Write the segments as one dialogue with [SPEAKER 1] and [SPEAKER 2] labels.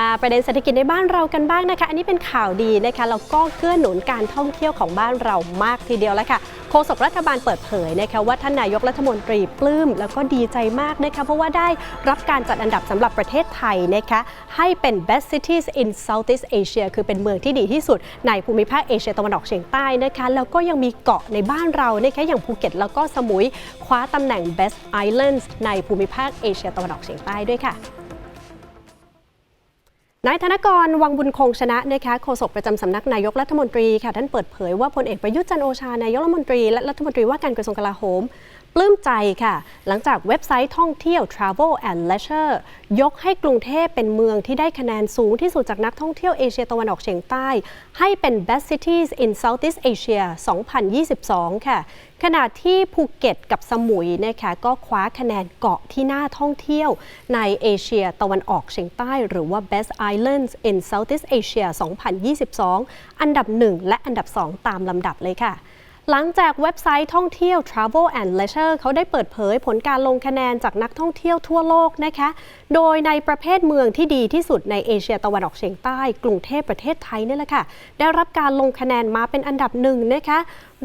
[SPEAKER 1] มาประเด็นเศรษฐกิจในบ้านเรากันบ้างนะคะ อันนี้เป็นข่าวดีนะคะแล้วก็เกื้อหนุนการท่องเที่ยวของบ้านเรามากทีเดียวแล้วค่ะโฆษกรัฐบาลเปิดเผยนะคะว่าท่านนายกรัฐมนตรีปลื้มแล้วก็ดีใจมากนะคะเพราะว่าได้รับการจัดอันดับสำหรับประเทศไทยนะคะให้เป็น best cities in Southeast Asia คือเป็นเมืองที่ดีที่สุดในภูมิภาคเอเชียตะวันออกเฉียงใต้นะคะแล้วก็ยังมีเกาะในบ้านเรานะคะอย่างภูเก็ต แล้วก็สมุยคว้าตำแหน่ง best islands ในภูมิภาคเอเชียตะวันออกเฉียงใต้ด้วยค่ะ นายธนกรวังบุญคงชนะนะคะโฆษกประจำสำนักนายกรัฐมนตรีค่ะท่านเปิดเผยว่าพลเอกประยุทธ์จันโอชานายกรัฐมนตรีและรัฐมนตรีว่าการกระทรวงกลาโหม ปลื้มใจค่ะ หลังจากเว็บไซต์ท่องเที่ยว Travel and Leisure ยกให้กรุงเทพเป็นเมืองที่ได้คะแนนสูงที่สุดจากนักท่องเที่ยวเอเชียตะวันออกเฉียงใต้ ให้เป็น Best Cities in Southeast Asia 2022 ค่ะ ขณะที่ภูเก็ตกับสมุยนะคะก็คว้าคะแนนเกาะที่น่าท่องเที่ยวในเอเชียตะวันออกเฉียงใต้ หรือว่า Best Islands in Southeast Asia 2022 อันดับ 1 และอันดับ 2 ตามลำดับเลยค่ะ หลังจากเว็บไซต์ท่องเที่ยว Travel and Leisure เขาได้เปิดเผยผลการลงคะแนนจากนักท่องเที่ยวทั่วโลกนะคะ โดยในประเภทเมืองที่ดีที่สุดในเอเชียตะวันออกเฉียงใต้ กรุงเทพประเทศไทยนี่แหละค่ะ ได้รับการลงคะแนนมาเป็นอันดับหนึ่งนะคะ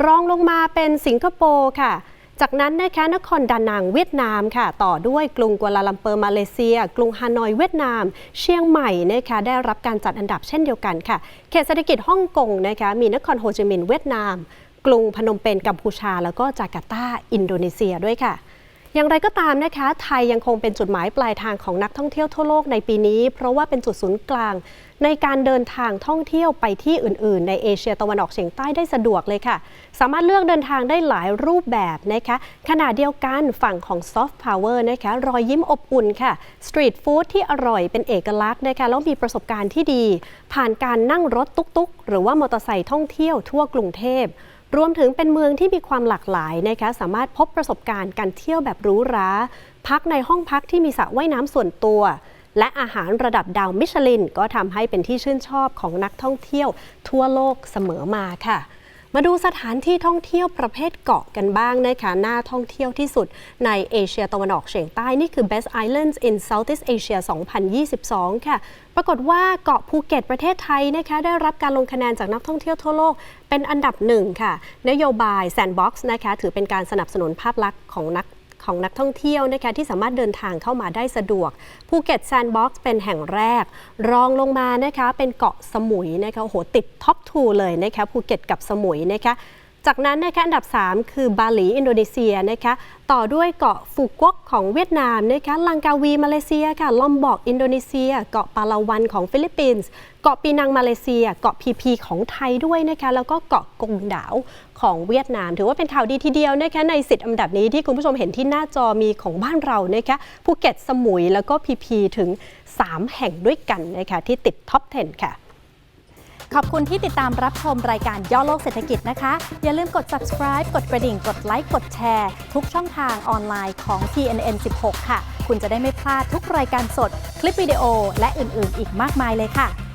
[SPEAKER 1] รองลงมาเป็นสิงคโปร์ค่ะจากนั้นนะคะนครดานังเวียดนามค่ะ ต่อด้วยกรุงกัวลาลัมเปอร์มาเลเซีย กรุงฮานอยเวียดนาม เชียงใหม่นะคะได้รับการจัดอันดับเช่นเดียวกันค่ะ เขตเศรษฐกิจฮ่องกงนะคะมีนครโฮจิมินห์เวียดนาม กรุงพนมเปญกัมพูชา แล้วก็จาการ์ตาอินโดนีเซียด้วยค่ะ อย่างไรก็ตามนะคะ ไทยยังคงเป็นจุดหมายปลายทางของนักท่องเที่ยวทั่วโลกในปีนี้ เพราะว่าเป็นจุดศูนย์กลาง ในการเดินทางท่องเที่ยวไปที่อื่น ๆ ในเอเชียตะวันออกเฉียงใต้ได้สะดวกเลยค่ะ สามารถเลือกเดินทางได้หลายรูปแบบนะคะ ขณะเดียวกันฝั่งของซอฟต์พาวเวอร์นะคะรอยยิ้มอบอุ่นค่ะสตรีทฟู้ดที่อร่อยเป็นเอกลักษณ์นะคะแล้วมีประสบการณ์ที่ดี ผ่านการนั่งรถตุ๊กๆ หรือว่ามอเตอร์ไซค์ท่องเที่ยวทั่วกรุงเทพ รวมถึงเป็นเมืองที่มีความหลากหลายนะคะสามารถพบประสบการณ์การเที่ยวแบบหรูหราพักในห้องพักที่มีสระว่ายน้ำส่วนตัว และอาหารระดับดาวมิชลิน ก็ทำให้เป็นที่ชื่นชอบของนักท่องเที่ยวทั่วโลกเสมอมาค่ะ มาดูสถานที่ท่องเที่ยวประเภทเกาะกันบ้างนะคะน่าท่องเที่ยวที่สุดในเอเชียตะวันออกเฉียงใต้ นี่คือ Best Islands in Southeast Asia 2022 ค่ะ ปรากฏว่าเกาะภูเก็ตประเทศไทยนะคะได้รับการลงคะแนนจากนักท่องเที่ยวทั่วโลกเป็นอันดับหนึ่งค่ะ นโยบาย Sandbox นะคะถือเป็นการสนับสนุนภาพลักษณ์ของนัก ของนักท่องเที่ยวนะคะที่สามารถเดินทางเข้ามาได้สะดวกภูเก็ตแซนด์บ็อกซ์เป็นแห่งแรก รองลงมานะคะเป็นเกาะสมุยนะคะโอ้โหติดท็อปทูเลยนะคะภูเก็ตกับสมุยนะคะ จากนั้นนะคะอันดับ 3 คือบาหลีอินโดนีเซียนะคะต่อด้วยเกาะฟูกวกของเวียดนามนะคะลังกาวีมาเลเซียค่ะลอมบอกอินโดนีเซีย เกาะปาลาวันของฟิลิปปินส์เกาะปีนังมาเลเซีย เกาะพีพีของไทยด้วยนะคะแล้วก็เกาะกงดาวของเวียดนาม ถือว่าเป็นข่าวดีทีเดียวนะคะในสิทธิ์อันดับนี้ที่คุณผู้ชมเห็นที่หน้าจอมีของบ้านเรานะคะภูเก็ตสมุยแล้วก็พีพีถึง 3 แห่งด้วยกันนะคะที่ติดท็อป 10 ค่ะ
[SPEAKER 2] ขอบคุณที่ติดตามรับชมรายการย่อโลกเศรษฐกิจนะคะ อย่าลืมกด subscribe กดกระดิ่ง กดไลค์กดแชร์ ทุกช่องทางออนไลน์ของ TNN 16 ค่ะ คุณจะได้ไม่พลาดทุกรายการสด คลิปวิดีโอ และอื่น ๆ อีกมากมายเลยค่ะ